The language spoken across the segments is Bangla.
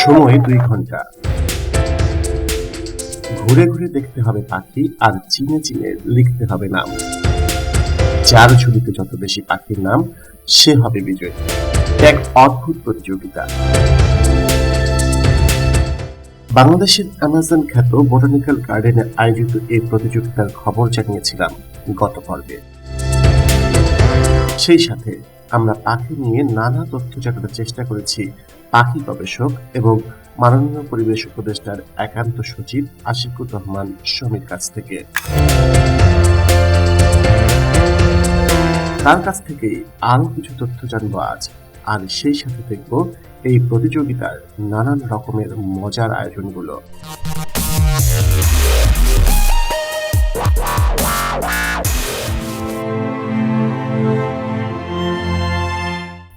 সময় দুই ঘণ্টা। ঘুরে ঘুরে দেখতে হবে পাখি আর চিনে চিনে লিখতে হবে নাম। যার ঝুলিতে যত বেশি পাখির নাম, সে হবে বিজয়ী। এক অদ্ভুত প্রতিযোগিতা। বাংলাদেশের অ্যামাজন খ্যাত বোটানিক্যাল গার্ডেনে আয়োজিত এই প্রতিযোগিতার খবর জানিয়েছিলাম গত পর্বে। সেই সাথে আমরা পাখি নিয়ে নানা তথ্য জানার চেষ্টা করেছি। পাখি গবেষক এবং মাননীয় পরিবেশ উপদেষ্টার একান্ত সচিব আশিকুর রহমান সমীর কাছ থেকে। তার কাছ থেকেই আরও কিছু তথ্য জানব আজ। আর সেই সাথে দেখব এই প্রতিযোগিতার নানান রকমের মজার আয়োজনগুলো।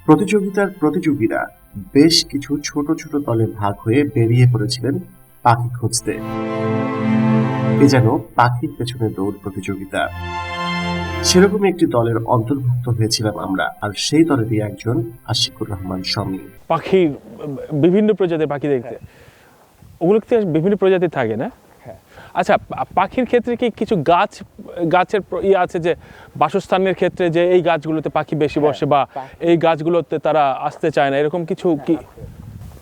প্রতিযোগিতার প্রতিযোগীরা বেশ কিছু ছোট ছোট দলে ভাগ হয়ে বেরিয়ে পড়েছিলেন পাখি খুঁজতে। এ যেন পাখির পেছনে দৌড় প্রতিযোগিতা। সেরকমই একটি দলের অন্তর্ভুক্ত হয়েছিলাম আমরা, আর সেই দলেরই একজন আশিকুর রহমান সমী পাখি বিভিন্ন প্রজাতির পাখি দেখতে। ওগুলোতে বিভিন্ন প্রজাতি থাকে না? আচ্ছা পাখির ক্ষেত্রে কি কিছু গাছ গাছের ইয়ে আছে যে বাসস্থানের ক্ষেত্রে যে এই গাছগুলোতে পাখি বেশি বসে বা এই গাছগুলোতে তারা আসতে চায় না? এরকম কিছু কি?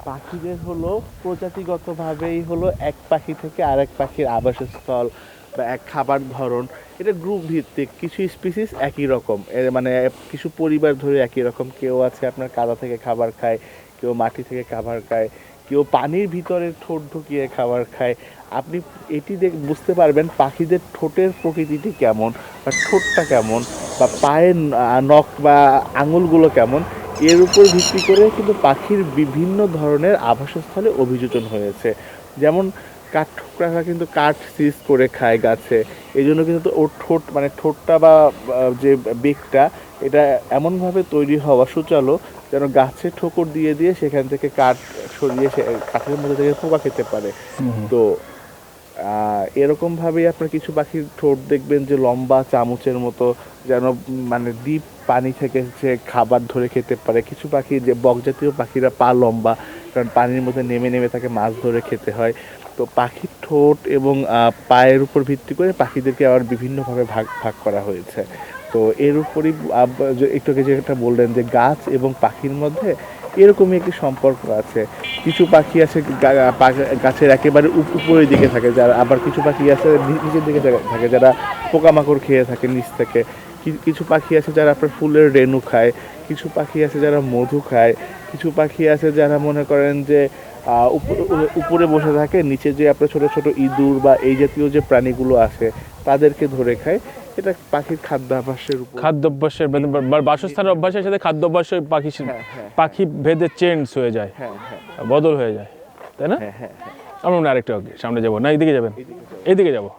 পাখিদের হলো প্রজাতিগতভাবেই হলো এক পাখি থেকে আরেক পাখির আবাসস্থল বা এক খাবার ধরন। এটা গ্রুপ ভিত্তিক কিছু স্পিসিস একই রকম। এর মানে কিছু পরিবার ধরে একই রকম। কেউ আছে আপনার কাদা থেকে খাবার খায় কেউ মাটি থেকে খাবার খায় কেউ পানির ভিতরে ঠোঁট ঢুকিয়ে খাবার খায়। আপনি এটি দেখ বুঝতে পারবেন পাখিদের ঠোঁটের প্রকৃতিটি কেমন বা ঠোঁটটা কেমন বা পায়ের নখ বা আঙুলগুলো কেমন। এর উপর ভিত্তি করে কিন্তু পাখির বিভিন্ন ধরনের আবাসস্থলে অভিযোজন হয়েছে। যেমন কাঠ ঠোকরারা কিন্তু কাঠ সিজ করে খায় গাছে। এই জন্য কিন্তু ওর ঠোঁট মানে ঠোঁটটা বা যে বেগটা এটা এমনভাবে তৈরি হওয়া সুচালো যেন গাছে ঠোকর দিয়ে দিয়ে সেখান থেকে কাঠ সরিয়ে সে কাঠের মধ্যে থেকে পোকা খেতে পারে। তো এরকমভাবেই আপনার কিছু পাখির ঠোঁট দেখবেন যে লম্বা চামচের মতো, যেন মানে ডিপ পানি থেকে সে খাবার ধরে খেতে পারে। কিছু পাখি যে বক জাতীয় পাখিরা পা লম্বা, কারণ পানির মধ্যে নেমে নেমে তাকে মাছ ধরে খেতে হয়। তো পাখির ঠোঁট এবং পায়ের উপর ভিত্তি করে পাখিদেরকে আবার বিভিন্নভাবে ভাগ ভাগ করা হয়েছে। তো এর উপরই একটু যেটা বললেন যে গাছ এবং পাখির মধ্যে এরকমই একটি সম্পর্ক আছে। কিছু পাখি আছে গাছের একেবারে উপ- উপরের দিকে থাকে যারা, আবার কিছু পাখি আছে নিচের দিকে থাকে- যারা পোকামাকড় খেয়ে থাকে নিচ থেকে। কিছু পাখি আছে যারা আপনার ফুলের রেণু খায়, কিছু পাখি আছে যারা মধু খায়, কিছু পাখি আছে যারা মনে করেন যে উপরে বসে থাকে, নিচে যে আপনার ছোট ছোট ইঁদুর বা এই জাতীয় যে প্রাণীগুলো আছে, তাদেরকে ধরে খায়। এটা পাখির খাদ্যাভ্যাসের উপর। খাদ্যাভ্যাসের বা- বাসস্থানের অভ্যাসের সাথে খাদ্যাভ্যাসের পাখি হ্যাঁ, হ্যাঁ। পাখি ভেদে চেঞ্জ হয়ে যায়। হ্যাঁ হ্যাঁ। বদল হয়ে যায়। তাই না? হ্যাঁ হ্যাঁ হ্যাঁ। আমরা মনে হয় আরেকটা সামনে যাব। না এইদিকে যাবেন। এইদিকে যাব।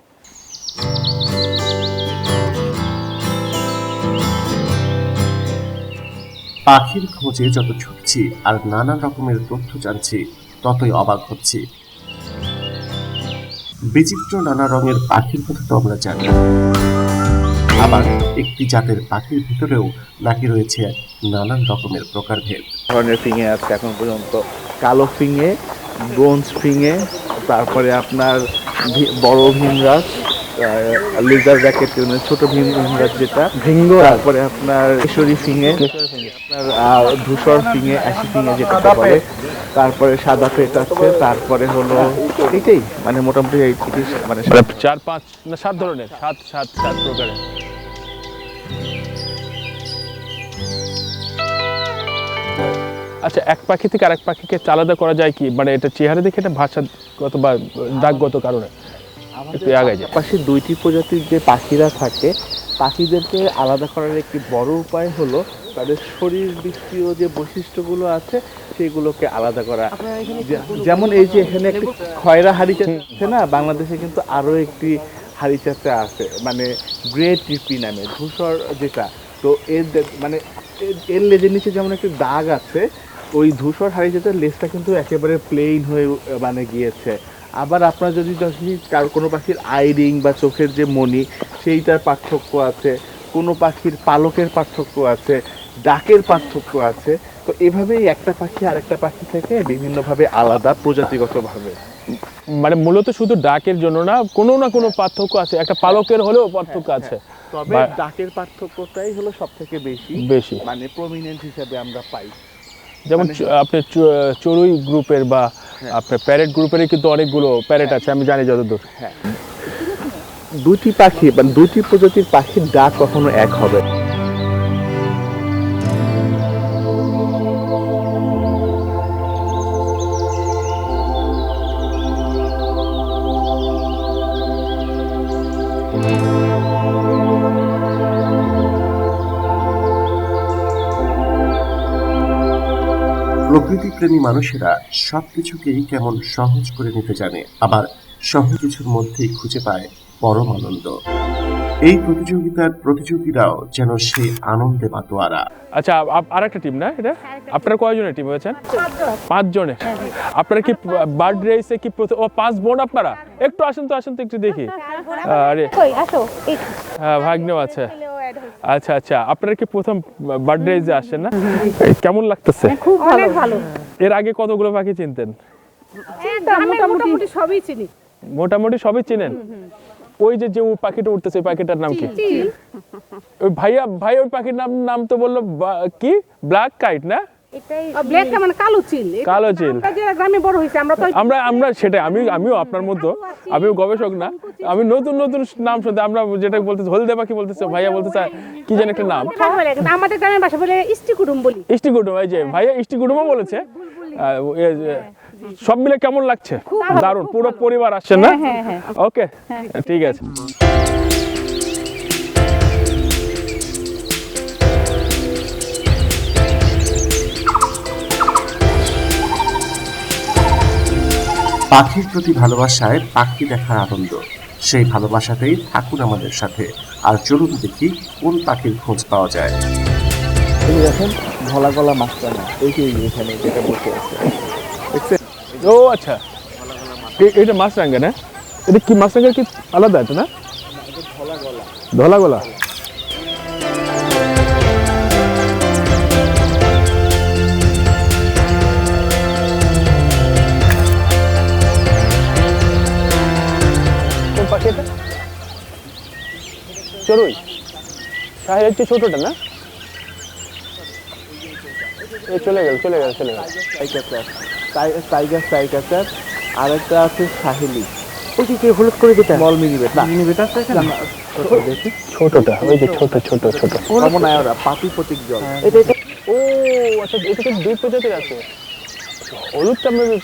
পাখির খোঁজে যত ছুটছি আর নানান রকমের তথ্য জানছি ততই অবাক হচ্ছি। বিচিত্র নানা রঙের পাখির কথা তো আমরা জানি। আবার একটি জাতের পাখির ভিতরেও নাকি রয়েছে নানান রকমের প্রকার প্রকারভেদ। ধরনের ফিঙে আছে এখন পর্যন্ত। কালো ফিঙে ব্রোঞ্জ ফিঙে তারপরে আপনার ভি- বড় ভীমরাজ লেজার র্যাকেট মানে ছোট ভীম ভীমরাজ যেটা। ভিঙ্গ। তারপরে আপনার কেশরী ফিঙে আপনার ধূসর ফিঙে অ্যাসি ফিঙে যেটা বলে। তারপরে সাদা পেট আছে তারপরে হলো এইটাই মানে মোটামুটি এই মানে মানে চার পাঁচ না সাত ধরনের সাত সাত সাত প্রকারের। আচ্ছা এক পাখি থেকে আরেক পাখিকে আলাদা করা যায় কি? মানে এটা চেহারা দেখে এটা ভাষাগত বা ডাকগত কারণে? একটু আগে যায় পাশে দুইটি প্রজাতির যে পাখিরা থাকে পাখিদেরকে আলাদা করার একটি বড় উপায় হলো তাদের শরীর বৃত্তীয় যে বৈশিষ্ট্যগুলো আছে সেগুলোকে আলাদা করা। যেমন এই যে এখানে একটি খয়রা আছে না বাংলাদেশে কিন্তু আরও একটি হাড়িচাচা আছে মানে গ্রে টিপি নামে, ধূসর যেটা, তো এর মানে এর- লেজের নিচে যেমন একটি দাগ আছে, ওই ধূসর হাড়িচাচার লেজটা কিন্তু একেবারে প্লেন হয়ে মানে গিয়েছে। আবার আপনার যদি কার- কোনো পাখির আইরিং বা চোখের যে মণি, সেইটার পার্থক্য আছে, কোনো পাখির পালকের পার্থক্য আছে ডাকের পার্থক্য আছে। তো এভাবেই একটা পাখি আরেকটা পাখি থেকে বিভিন্নভাবে আলাদা প্রজাতিগতভাবে। মানে মূলত শুধু ডাকের জন্য না কোনো না কোনো পার্থক্য আছে। একটা পালকের হলেও পার্থক্য আছে। তবে ডাকের পার্থক্যটাই হলো সব থেকে বেশি। বেশি। মানে প্রমিনেন্ট হিসাবে আমরা পাই। যেমন মানে- আপনার চড়ুই গ্রুপের বা আপনার প্যারেট গ্রুপের কিন্তু অনেকগুলো প্যারেট আছে আমি জানি যতদূর। হ্যাঁ। দুটি পাখি মানে দুটি প্রজাতির পাখির ডাক কখনো এক হবে না। প্রকৃতি প্রেমী মানুষেরা সবকিছুকেই কেমন সহজ করে নিতে জানে আবার সহজ কিছুর মধ্যেই খুঁজে পায় পরম আনন্দ। এই প্রতিযোগিতার প্রতিযোগীরাও যেন সেই আনন্দে মাতোয়ারা। আচ্ছা আর একটা টিম না এটা? আপনারা কয়জনের টিম হয়েছেন? পাঁচ জনে আপনারা কি বার্ড রেসে কি প্রথম- ও পাঁচ বোন আপনারা? একটু আসেন তো আসেন তো একটু দেখি। আরে। কই হ্যাঁ ভাগ্নেও আছে। আচ্ছা আচ্ছা। আপনার কি প্রথম বার্থডে যে আসেন না? কেমন লাগতেছে? খুব ভালো। ভালো। এর আগে কতগুলো পাখি চিনতেন? মোটামুটি সবই চিনি। মোটামুটি সবই চিনেন? ওই যে যে পাখিটা উঠতেছে পাখিটার নাম কি? ওই ভাইয়া ভাই ওই পাখির নাম নাম তো বলল কি? ব্ল্যাক কাইট না? কালো চিল। আমরা আমরা আমরা সেটাই আমি আমিও আপনার মতো। আমিও গবেষক না। আমি নতুন নতুন নাম শুনতে আমরা যেটা বলতেছি হলদে পাখি বলতেছে ভাইয়া বলতেছে কি যেন একটা নাম। ঠাক আমাদের গ্রামের ভাষা বলে ইষ্টি কুটুম বলি। ইষ্টি কুটুম এই যে ভাইয়া ইষ্টি বলেছে। আহ, সব মিলে কেমন লাগছে? দারুণ পুরো পরিবার আসছে না? ওকে ঠিক আছে। পাখির প্রতি ভালোবাসায় পাখি দেখার আনন্দ। সেই ভালোবাসাতেই থাকুন আমাদের সাথে। আর চলুন দেখি কোন পাখির খোঁজ পাওয়া যায়। এই দেখেন ধলা গলা মাছটা না এই যে এখানে যেটা বসে আছে। দেখছেন? ও আচ্ছা। এটা মাছরাঙ্গা না? এটা কি মাছরাঙ্গা কি আলাদা এটা না ধলা গলা? চড়ুই? শাহের হচ্ছে ছোটটা না? চলে গেল চলে গেল চলে গেল। টাইগার টাইগার টাইগার আর একটা আছে সাহেলি। ওই যে হলুদ করে না আছে এখানে? ছোটটা ওই যে ছোট ছোট ছোট। কমন পাতি প্রতীক জল। ও আচ্ছা এটা তো দুই প্রজাতির আছে। হলুদটা মেবি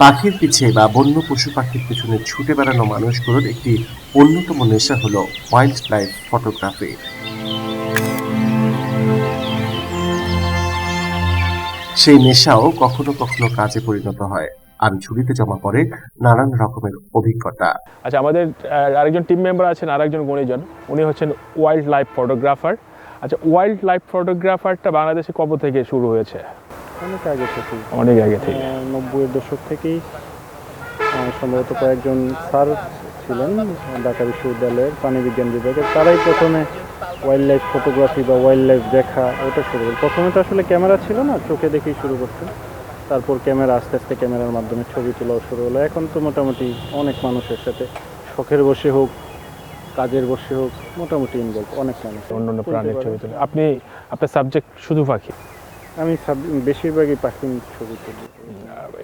পাখির পিছে বা বন্য পশু পাখির পিছনে ছুটে বেড়ানো মানুষগুলোর একটি অন্যতম নেশা হলো ওয়াইল্ড লাইফ ফটোগ্রাফি সেই নেশাও কখনো কখনো কাজে পরিণত হয়। আর ঝুড়িতে জমা পড়ে নানান রকমের অভিজ্ঞতা। আচ্ছা আমাদের আরেকজন টিম মেম্বার আছেন, আরেকজন গণিজন। উনি হচ্ছেন ওয়াইল্ড লাইফ ফটোগ্রাফার আচ্ছা ওয়াইল্ড লাইফ ফটোগ্রাফারটা বাংলাদেশে কবে থেকে শুরু হয়েছে? অনেক আগে থেকে। অনেক আগে থেকে। নব্বইয়ের দশক থেকেই। সম্ভবত কয়েকজন স্যার ছিলেন ঢাকা বিশ্ববিদ্যালয়ের প্রাণীবিজ্ঞান বিভাগের। তারাই প্রথমে ওয়াইল্ড লাইফ ফটোগ্রাফি বা ওয়াইল্ড লাইফ দেখা ওটা শুরু করল প্রথমে তো আসলে ক্যামেরা ছিল না চোখে দেখেই শুরু করতে তারপর ক্যামেরা আস্তে আস্তে ক্যামেরার মাধ্যমে ছবি তোলাও শুরু হলো। এখন তো মোটামুটি অনেক মানুষের সাথে শখের বসে হোক কাজের বসে হোক মোটামুটি ইনভলভ অনেক মানুষ অন্য অন্য প্রাণীর ছবি তুলে। আপনি আপনার সাবজেক্ট শুধু পাখি? আমি বেশিরভাগই পাখির ছবি তুলি।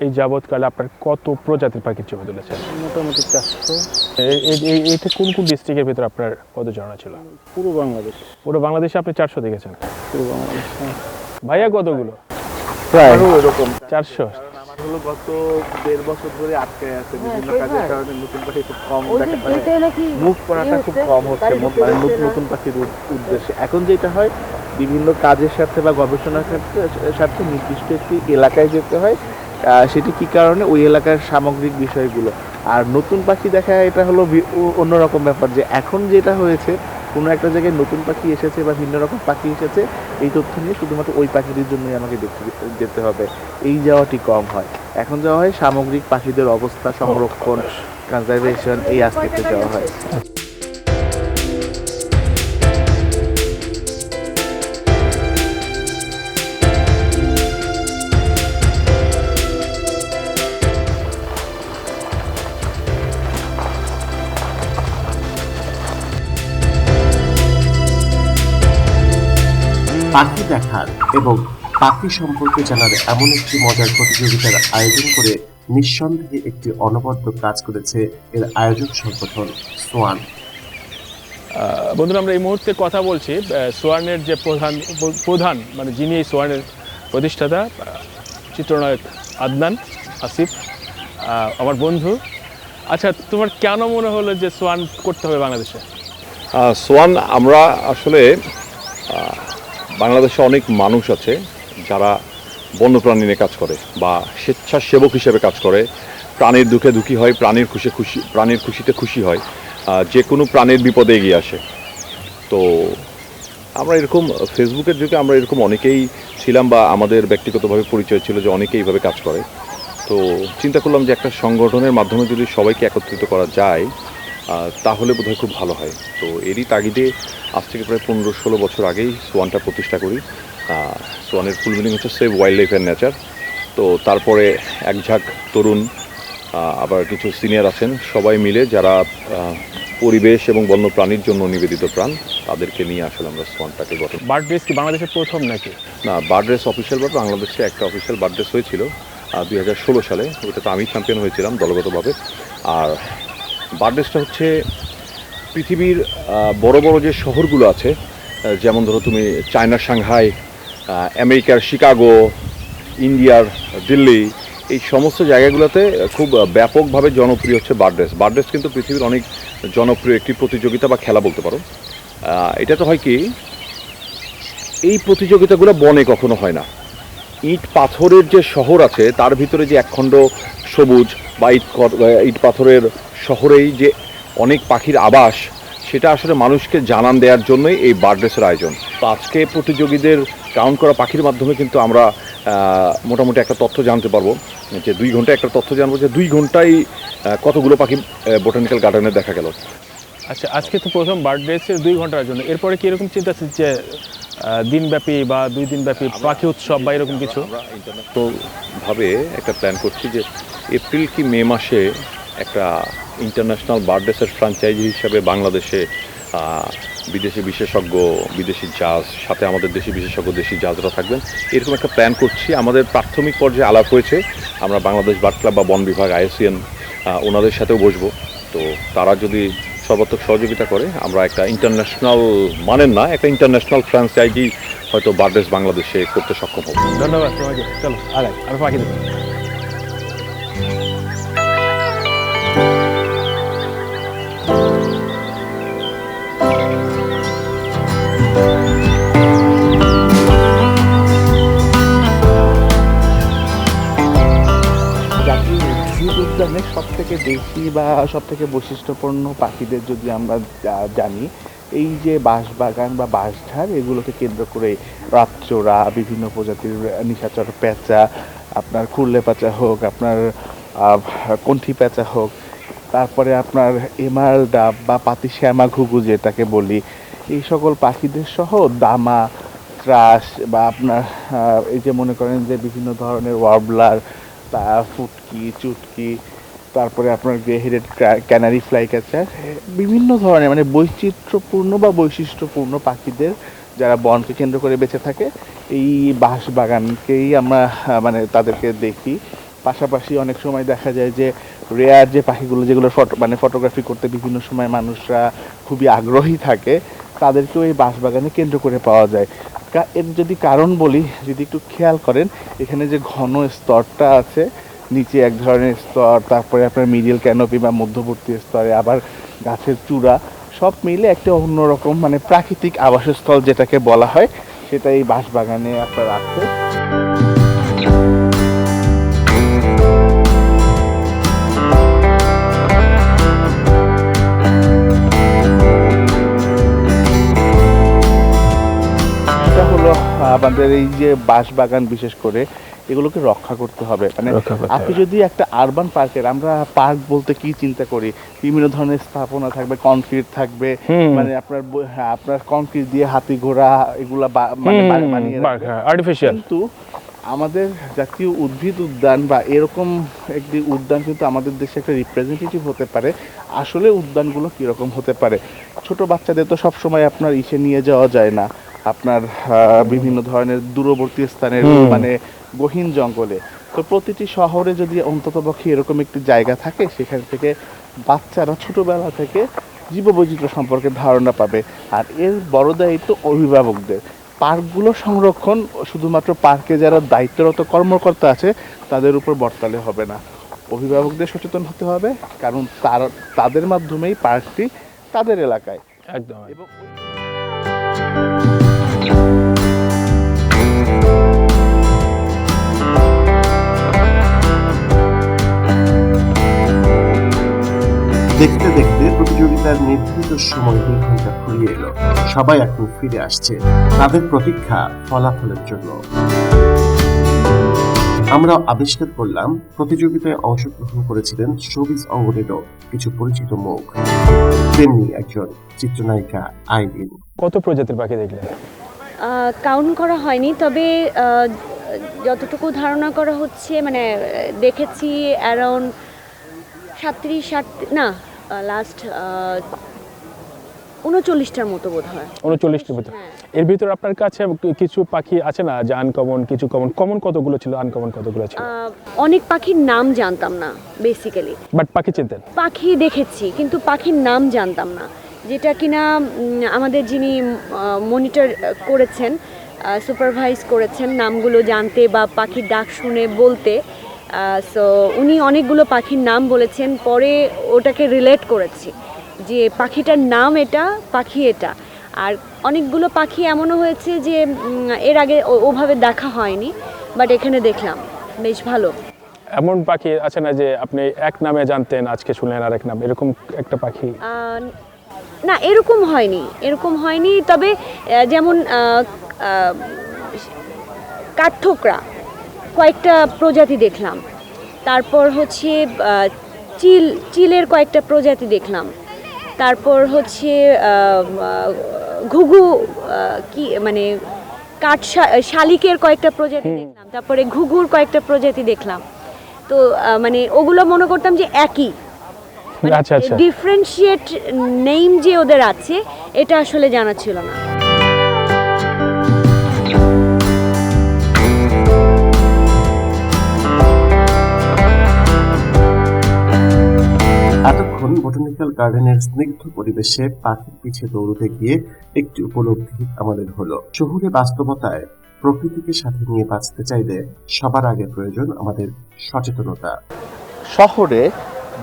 এই যাবৎকালে আপনার কত প্রজাতির পাখির ছবি তুলেছেন? মোটামুটি চারশো। এই- এই- এই- এইটা কোন কোন ডিস্ট্রিক্টের ভিতরে আপনার কত জানা ছিল? পুরো বাংলাদেশ। পুরো বাংলাদেশে আপনি চারশো দেখেছেন। পুরো বাংলাদেশ হ্যাঁ। ভাইয়া কতগুলো? প্রায়। এরকম। চারশো। হলো গত দেড় বছর ধরে আটকে আছে বিভিন্ন কাজের কারণে নতুন পাখি খুব কম দেখা মুভ করাটা খুব কম হচ্ছে মানে নতুন পাখির উদ্দেশ্যে। এখন যেটা হয় বিভিন্ন কাজের সাথে বা গবেষণার ক্ষেত্রে সাথে নির্দিষ্ট একটি এলাকায় যেতে হয় আহ, সেটি কি কারণে? ওই এলাকার সামগ্রিক বিষয়গুলো। আর নতুন পাখি দেখা এটা হলো অন্যরকম ব্যাপার যে এখন যেটা হয়েছে কোনো একটা জায়গায় নতুন পাখি এসেছে বা ভিন্ন রকম পাখি এসেছে, এই তথ্য নিয়ে শুধুমাত্র ওই পাখিদের জন্যই আমাকে দেখতে, যেতে হবে। এই যাওয়াটি কম হয়। এখন যাওয়া হয় সামগ্রিক পাখিদের অবস্থা, সংরক্ষণ কনজারভেশন এই আস্তে যাওয়া হয়। দেখার এবং পাখি সম্পর্কে জানার এমন একটি মজার প্রতিযোগিতার আয়োজন করে নিঃসন্দেহে একটি অনবদ্য কাজ করেছে এর আয়োজক সংগঠন সোয়ান। বন্ধুরা আমরা এই মুহূর্তে কথা বলছি আহ, সোয়ার্নের যে প্রধান প্রধান মানে যিনি এই সোয়ার্নের প্রতিষ্ঠাতা চিত্রনায়ক আদনান আসিফ আমার বন্ধু। আচ্ছা তোমার কেন মনে হলো যে সোয়ান করতে হবে বাংলাদেশে? সোয়ান আমরা আসলে বাংলাদেশে অনেক মানুষ আছে যারা বন্যপ্রাণী নিয়ে কাজ করে বা স্বেচ্ছাসেবক হিসেবে কাজ করে। প্রাণীর দুঃখে দুঃখী হয়, প্রাণীর খুশি খুশি, প্রাণীর খুশিতে খুশি হয় যে কোনো প্রাণীর বিপদে এগিয়ে আসে। তো আমরা এরকম, ফেসবুকের যুগে আমরা এরকম অনেকেই ছিলাম বা আমাদের ব্যক্তিগতভাবে পরিচয় ছিল যে অনেকেই এইভাবে কাজ করে। তো চিন্তা করলাম যে একটা সংগঠনের মাধ্যমে যদি সবাইকে একত্রিত করা যায় তাহলে বোধহয় খুব ভালো হয়। তো এরই তাগিদে আজ থেকে প্রায় পনেরো ষোলো বছর আগেই সোয়ানটা প্রতিষ্ঠা করি। সোয়ানের ফুল মিনিং হচ্ছে save wild life and nature. তো তারপরে এক ঝাঁক তরুণ আবার কিছু সিনিয়র আছেন। সবাই মিলে যারা পরিবেশ এবং বন্য প্রাণীর জন্য নিবেদিত প্রাণ তাদেরকে নিয়ে আসলে আমরা সোয়ানটাকে গঠন বার্ড রেস কি বাংলাদেশের প্রথম নাকি? না বার্ড রেস অফিসিয়ালভাবে বাংলাদেশে একটা অফিসিয়াল বার্ড রেস হয়েছিল দুই হাজার ষোলো সালে। ওটাতে আমি চ্যাম্পিয়ন হয়েছিলাম দলগতভাবে। আর বার্ড রেসটা হচ্ছে পৃথিবীর বড় বড় যে শহরগুলো আছে যেমন ধরো তুমি চায়নার সাংহাই আমেরিকার শিকাগো, ইন্ডিয়ার দিল্লি, এই সমস্ত জায়গাগুলোতে খুব ব্যাপকভাবে জনপ্রিয় হচ্ছে বার্ড রেস বার্ড রেস কিন্তু পৃথিবীর অনেক জনপ্রিয় একটি প্রতিযোগিতা বা খেলা বলতে পারো। এটা তো হয় কি, এই প্রতিযোগিতাগুলো বনে কখনো হয় না। ইট পাথরের যে শহর আছে, তার ভিতরে যে একখণ্ড সবুজ বা ইট ইট পাথরের শহরেই যে অনেক পাখির আবাস সেটা আসলে মানুষকে জানান দেওয়ার জন্যই এই বার্ড রেসের আয়োজন। তো আজকে প্রতিযোগীদের কাউন্ট করা পাখির মাধ্যমে কিন্তু আমরা মোটামুটি একটা তথ্য জানতে পারব। যে দুই ঘণ্টা একটা তথ্য জানব যে দুই ঘন্টায় কতগুলো পাখি বোটানিক্যাল গার্ডেনে দেখা গেল। আচ্ছা আজকে তো প্রথম বার্ড রেসের দুই ঘণ্টার জন্য। এরপরে কি এরকম চিন্তা আছে যে দিনব্যাপী বা দুই দিনব্যাপী পাখি উৎসব বা এরকম কিছু? ইন্টারন্যাশনাল ভাবে একটা প্ল্যান করছি যে এপ্রিল কি মে মাসে একটা ইন্টারন্যাশনাল বার্থডেসের ফ্রাঞ্চাইজি হিসাবে বাংলাদেশে বিদেশি বিশেষজ্ঞ, বিদেশি জাজ সাথে আমাদের দেশি বিশেষজ্ঞ, দেশি জাজরা থাকবেন। এরকম একটা প্ল্যান করছি। আমাদের প্রাথমিক পর্যায়ে আলাপ হয়েছে। আমরা বাংলাদেশ বার্ড ক্লাব বা বন বিভাগ আইএসিএন ওনাদের সাথেও বসবো। তো তারা যদি সর্বাত্মক সহযোগিতা করে, আমরা একটা ইন্টারন্যাশনাল মানেন না, একটা ইন্টারন্যাশনাল ফ্র্যাঞ্চাইজি হয়তো বার্থডেস বাংলাদেশে করতে সক্ষম হবে। ধন্যবাদ চলো দেখি উদ্যানের সব থেকে দেশি বা সব থেকে বৈশিষ্ট্যপূর্ণ পাখিদের যদি আমরা জানি, এই যে বাঁশবাগান বা বাঁশঝাড়, এগুলোকে কেন্দ্র করে রাতচোরা বিভিন্ন প্রজাতির নিশাচর পেঁচা আপনার খুরলে পেঁচা হোক, আপনার কণ্ঠি পেঁচা হোক, তারপরে আপনার এমাল ডাব বা পাতি শ্যামা ঘুঘু যেটাকে বলি, এই সকল পাখিদের সহ দামা, ত্রাস বা আপনার এই যে মনে করেন যে বিভিন্ন ধরনের ওয়ার্বলার তা ফুটকি, চুটকি, তারপরে আপনার গ্রে ক্যানারি ফ্লাই ক্যাচার বিভিন্ন ধরনের মানে বৈচিত্র্যপূর্ণ বা বৈশিষ্ট্যপূর্ণ পাখিদের যারা বনকে কেন্দ্র করে বেঁচে থাকে, এই বাঁশ বাগানকেই আমরা মানে তাদেরকে দেখি। পাশাপাশি অনেক সময় দেখা যায় যে রেয়ার যে পাখিগুলো যেগুলো ফটো মানে ফটোগ্রাফি করতে বিভিন্ন সময় মানুষরা খুবই আগ্রহী থাকে, তাদেরকেও এই বাঁশবাগানে কেন্দ্র করে পাওয়া যায়। এর যদি কারণ বলি, যদি একটু খেয়াল করেন, এখানে যে ঘন স্তরটা আছে, নিচে এক ধরনের স্তর, তারপরে আপনার মিডিল ক্যানোপি বা মধ্যবর্তী স্তরে, আবার গাছের চূড়া, সব মিলে একটা অন্যরকম মানে প্রাকৃতিক আবাসস্থল যেটাকে বলা হয়, সেটা এই বাঁশবাগানে আপনার আছে আমাদের এই যে বাঁশ বাগান বিশেষ করে এগুলোকে রক্ষা করতে হবে। মানে আপনি যদি একটা আরবান পার্কের আমরা পার্ক বলতে কি চিন্তা করি? বিভিন্ন ধরনের স্থাপনা থাকবে কনক্রিট থাকবে মানে আপনার হ্যাঁ, আপনার কনক্রিট দিয়ে হাতি ঘোড়া এগুলা মানে বানিয়ে আর্টিফিশিয়াল কিন্তু আমাদের জাতীয় উদ্ভিদ উদ্যান বা এরকম একটি উদ্যান কিন্তু আমাদের দেশে একটা রিপ্রেজেন্টেটিভ হতে পারে। আসলে উদ্যানগুলো কীরকম হতে পারে? ছোট বাচ্চাদের তো সবসময় আপনার ইসে নিয়ে যাওয়া যায় না। আপনার বিভিন্ন ধরনের দূরবর্তী স্থানের মানে গহীন জঙ্গলে। তো প্রতিটি শহরে যদি অন্ততপক্ষে এরকম একটি জায়গা থাকে সেখান থেকে বাচ্চারা ছোটবেলা থেকে জীববৈচিত্র্য সম্পর্কে ধারণা পাবে। আর এর বড় দায়িত্ব অভিভাবকদের। পার্কগুলো সংরক্ষণ শুধুমাত্র পার্কে যারা দায়িত্বরত কর্মকর্তা আছে তাদের উপর বর্তালে হবে না। অভিভাবকদের সচেতন হতে হবে কারণ তার তাদের মাধ্যমেই পার্কটি তাদের এলাকায়। একদম। এবং দেখতে দেখতে প্রতিযোগিতার নির্ধারিত সময় দুই ঘণ্টা ফুরিয়ে এলো। সবাই এখন ফিরে আসছে। তাদের প্রতীক্ষা ফলাফলের জন্য। আমরা আবিষ্কার করলাম প্রতিযোগিতায় অংশগ্রহণ করেছিলেন শোবিজ অঙ্গনেরও কিছু পরিচিত মুখ। তেমনি একজন চিত্রনায়িকা আইরিন। কত প্রজাতির পাখি দেখলেন কাউন্ট করা হয়নি তবে আহ, যতটুকু ধারণা করা হচ্ছে মানে দেখেছি অ্যারাউন্ড সাতত্রিশ ষাট না লাস্ট উনচল্লিশটার মতো বোধ হয় উনচল্লিশটির ভিতর হ্যাঁ। এর ভিতর আপনার কাছে কিছু পাখি আছে না? যে আনকমন কিছু কমন কমন কতগুলো ছিল? আনকমন কতগুলো ছিল? অনেক পাখির নাম জানতাম না বেসিক্যালি বাট পাখি চিনতেন? পাখি দেখেছি কিন্তু পাখির নাম জানতাম না। যেটা কিনা আমাদের যিনি মনিটর করেছেন সুপারভাইজ করেছেন নামগুলো জানতে বা পাখির ডাক শুনে বলতে সো উনি অনেকগুলো পাখির নাম বলেছেন পরে ওটাকে রিলেট করেছি যে পাখিটার নাম এটা পাখি এটা। আর অনেকগুলো পাখি এমনও হয়েছে যে এর আগে ওভাবে দেখা হয়নি বাট এখানে দেখলাম বেশ ভালো। এমন পাখি আছে না যে আপনি এক নামে জানতেন আজকে শুনলেন আর এক নাম এরকম একটা পাখি? না এরকম হয়নি এরকম হয়নি তবে যেমন কাঠঠোকরা কয়েকটা প্রজাতি দেখলাম। তারপর হচ্ছে চিল চিলের কয়েকটা প্রজাতি দেখলাম। তারপর হচ্ছে ঘুঘু কি মানে কাঠ শালিকের কয়েকটা প্রজাতি দেখলাম তারপরে ঘুঘুর কয়েকটা প্রজাতি দেখলাম। তো মানে ওগুলো মনে করতাম যে একই। আচ্ছা আচ্ছা। ডিফারেন্সিয়েট নেম যে ওদের আছে এটা আসলে জানা ছিল না। এতক্ষণ বোটানিক্যাল গার্ডেনের স্নিগ্ধ পরিবেশে পাখির পিছে দৌড়তে গিয়ে একটি উপলব্ধি আমাদের হলো। শহুরে বাস্তবতায় প্রকৃতিকে সাথে নিয়ে বাঁচতে চাইলে সবার আগে প্রয়োজন আমাদের সচেতনতা। শহরে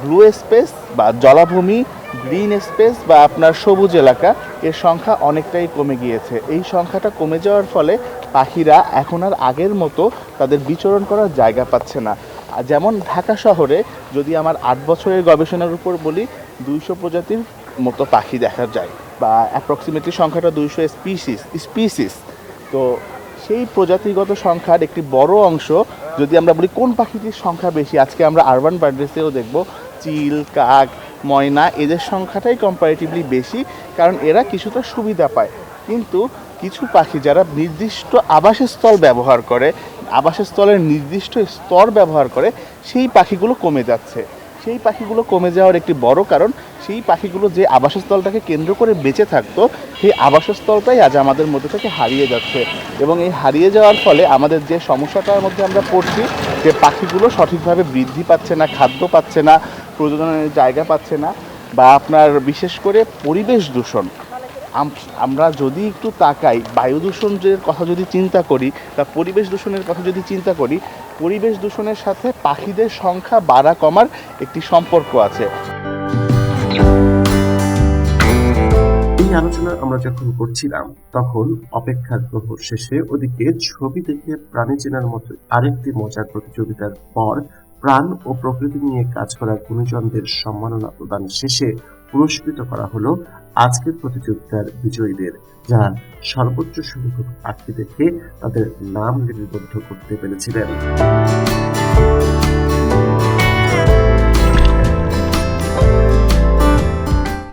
ব্লু স্পেস বা জলাভূমি গ্রিন স্পেস বা আপনার সবুজ এলাকা, এর সংখ্যা অনেকটাই কমে গিয়েছে। এই সংখ্যাটা কমে যাওয়ার ফলে পাখিরা এখন আর আগের মতো তাদের বিচরণ করার জায়গা পাচ্ছে না। যেমন ঢাকা শহরে যদি আমার আট বছরের গবেষণার উপর বলি, দুইশো প্রজাতির মতো পাখি দেখা যায় বা অ্যাপ্রক্সিমেটলি সংখ্যাটা দুইশো স্পিসিস স্পিসিস তো সেই প্রজাতিগত সংখ্যার একটি বড় অংশ যদি আমরা বলি কোন পাখিটির সংখ্যা বেশি, আজকে আমরা আরবান বার্ডেসেও দেখব, চিল, কাক, ময়না, এদের সংখ্যাটাই কম্পারেটিভলি বেশি, কারণ এরা কিছুটা সুবিধা পায়। কিন্তু কিছু পাখি যারা নির্দিষ্ট আবাসস্থল ব্যবহার করে আবাসস্থলের নির্দিষ্ট স্তর ব্যবহার করে সেই পাখিগুলো কমে যাচ্ছে। সেই পাখিগুলো কমে যাওয়ার একটি বড় কারণ, সেই পাখিগুলো যে আবাসস্থলটাকে কেন্দ্র করে বেঁচে থাকতো, সেই আবাসস্থলটাই আজ আমাদের মধ্যে থেকে হারিয়ে যাচ্ছে। এবং এই হারিয়ে যাওয়ার ফলে আমাদের যে সমস্যাটার মধ্যে আমরা পড়ছি, যে পাখিগুলো সঠিকভাবে বৃদ্ধি পাচ্ছে না, খাদ্য পাচ্ছে না, প্রজননের জায়গা পাচ্ছে না, বা আপনার বিশেষ করে পরিবেশ দূষণ। আমরা যদি একটু তাকাই, বায়ু দূষণের কথা যদি চিন্তা করি বা পরিবেশ দূষণের কথা যদি চিন্তা করি, পরিবেশ দূষণের সাথে পাখিদের সংখ্যা বাড়া কমার একটি সম্পর্ক আছে। এই আলোচনা আমরা যখন করছিলাম, তখন অপেক্ষার প্রহর শেষে ওদিকে ছবি দেখে প্রাণী চেনার মতো আরেকটি মজার প্রতিযোগিতার পর প্রাণ ও প্রকৃতি নিয়ে কাজ করা গুণীজনদের সম্মাননা প্রদান শেষে পুরস্কৃত করা হলো আজকের প্রতিযোগিতার বিজয়ীদের যারা সর্বোচ্চ সংখ্যক আটকে দেখে তাদের নাম লিপিবদ্ধ করতে পেরেছিলেন।